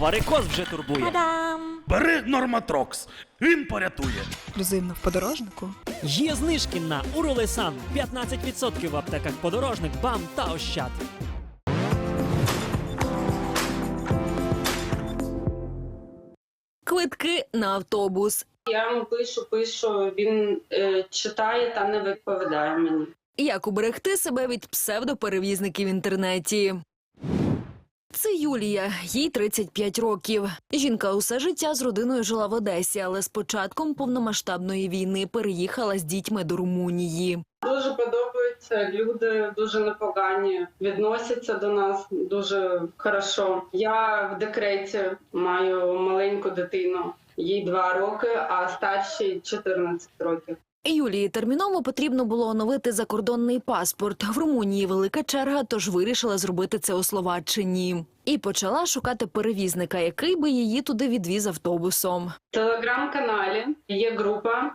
Варикоз вже турбує. Та-дам! Бери Норматрокс, він порятує. Ексклюзивно в подорожнику. Є знижки на Уролесан 15% в аптеках подорожник, БАМ та Ощад. Квитки на автобус. Я йому пишу, пишу, він е, читає та не відповідає мені. Як уберегти себе від псевдоперевізників в інтернеті? Це Юлія, їй 35 років. Жінка усе життя з родиною жила в Одесі, але з початком повномасштабної війни переїхала з дітьми до Румунії. Дуже подобається. Люди дуже непогані, відносяться до нас дуже хорошо. Я в декреті маю маленьку дитину. Їй два роки, а старшій 14 років. Юлії терміново потрібно було оновити закордонний паспорт. В Румунії велика черга, тож вирішила зробити це у Словаччині. І почала шукати перевізника, який би її туди відвіз автобусом. В телеграм-каналі є група,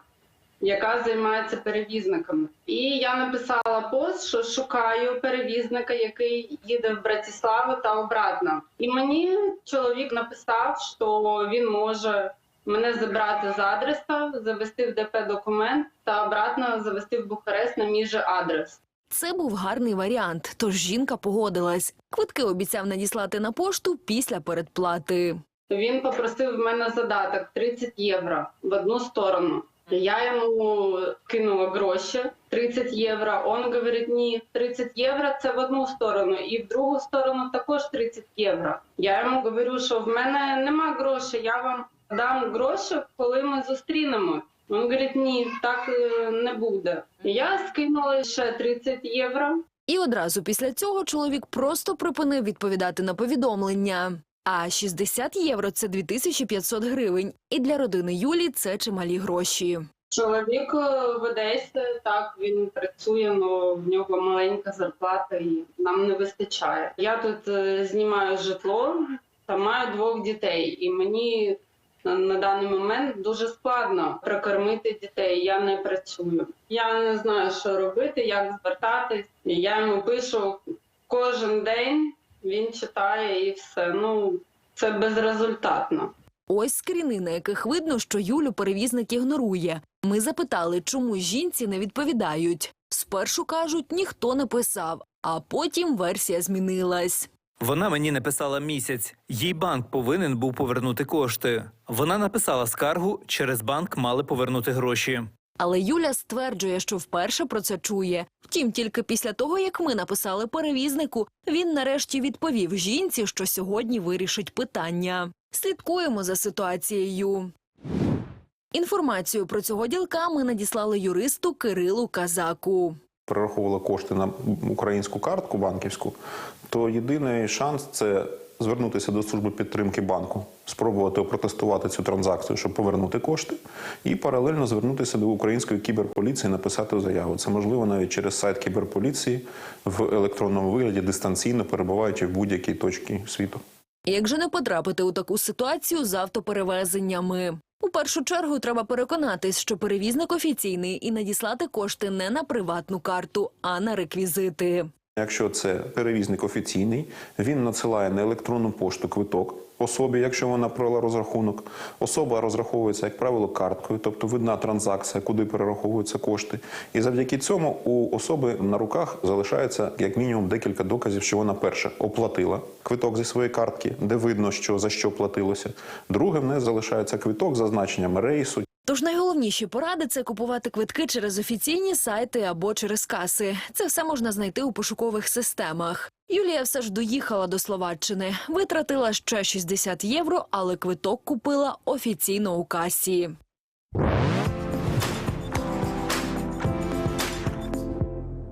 яка займається перевізниками. І я написала пост, що шукаю перевізника, який їде в Братиславу та обратно. І мені чоловік написав, що він може мене забрати з адреса, завести в ДП документ та обратно завести в Бухарест на мій же адрес. Це був гарний варіант, тож жінка погодилась. Квитки обіцяв надіслати на пошту після передплати. Він попросив в мене задаток 30 євро в одну сторону. Я йому кинула гроші 30 євро. Он говорить, ні, 30 євро це в одну сторону, і в другу сторону також 30 євро. Я йому говорю, що в мене нема грошей, я вам дам гроші, коли ми зустрінемо. Він говорить, ні, так е, не буде. Я скинула ще 30 євро. І одразу після цього чоловік просто припинив відповідати на повідомлення. А 60 євро це 2500 гривень. І для родини Юлі це чималі гроші. Чоловік е, в Одесі, так він працює, але в нього маленька зарплата і нам не вистачає. Я тут е, знімаю житло та маю двох дітей, і мені на, даний момент дуже складно прокормити дітей. Я не працюю. Я не знаю, що робити, як звертатись. Я йому пишу кожен день. Він читає і все. Ну це безрезультатно. Ось скріни, на яких видно, що Юлю перевізник ігнорує. Ми запитали, чому жінці не відповідають. Спершу кажуть, ніхто не писав, а потім версія змінилась. Вона мені написала місяць. Їй банк повинен був повернути кошти. Вона написала скаргу, через банк мали повернути гроші. Але Юля стверджує, що вперше про це чує. Втім, тільки після того, як ми написали перевізнику, він нарешті відповів жінці, що сьогодні вирішить питання. Слідкуємо за ситуацією. Інформацію про цього ділка ми надіслали юристу Кирилу Казаку. Перераховувала кошти на українську картку банківську, то єдиний шанс це звернутися до служби підтримки банку, спробувати опротестувати цю транзакцію, щоб повернути кошти, і паралельно звернутися до української кіберполіції, написати заяву. Це можливо навіть через сайт кіберполіції в електронному вигляді, дистанційно перебуваючи в будь-якій точці світу. Як же не потрапити у таку ситуацію з автоперевезеннями? У першу чергу треба переконатись, що перевізник офіційний і надіслати кошти не на приватну карту, а на реквізити. Якщо це перевізник офіційний, він надсилає на електронну пошту квиток особі, якщо вона провела розрахунок. Особа розраховується, як правило, карткою, тобто видна транзакція, куди перераховуються кошти. І завдяки цьому у особи на руках залишається як мінімум декілька доказів, що вона перше оплатила квиток зі своєї картки, де видно, що за що платилося. Друге, в неї залишається квиток з зазначенням рейсу, Тож найголовніші поради це купувати квитки через офіційні сайти або через каси. Це все можна знайти у пошукових системах. Юлія все ж доїхала до Словаччини, витратила ще 60 євро, але квиток купила офіційно у касі.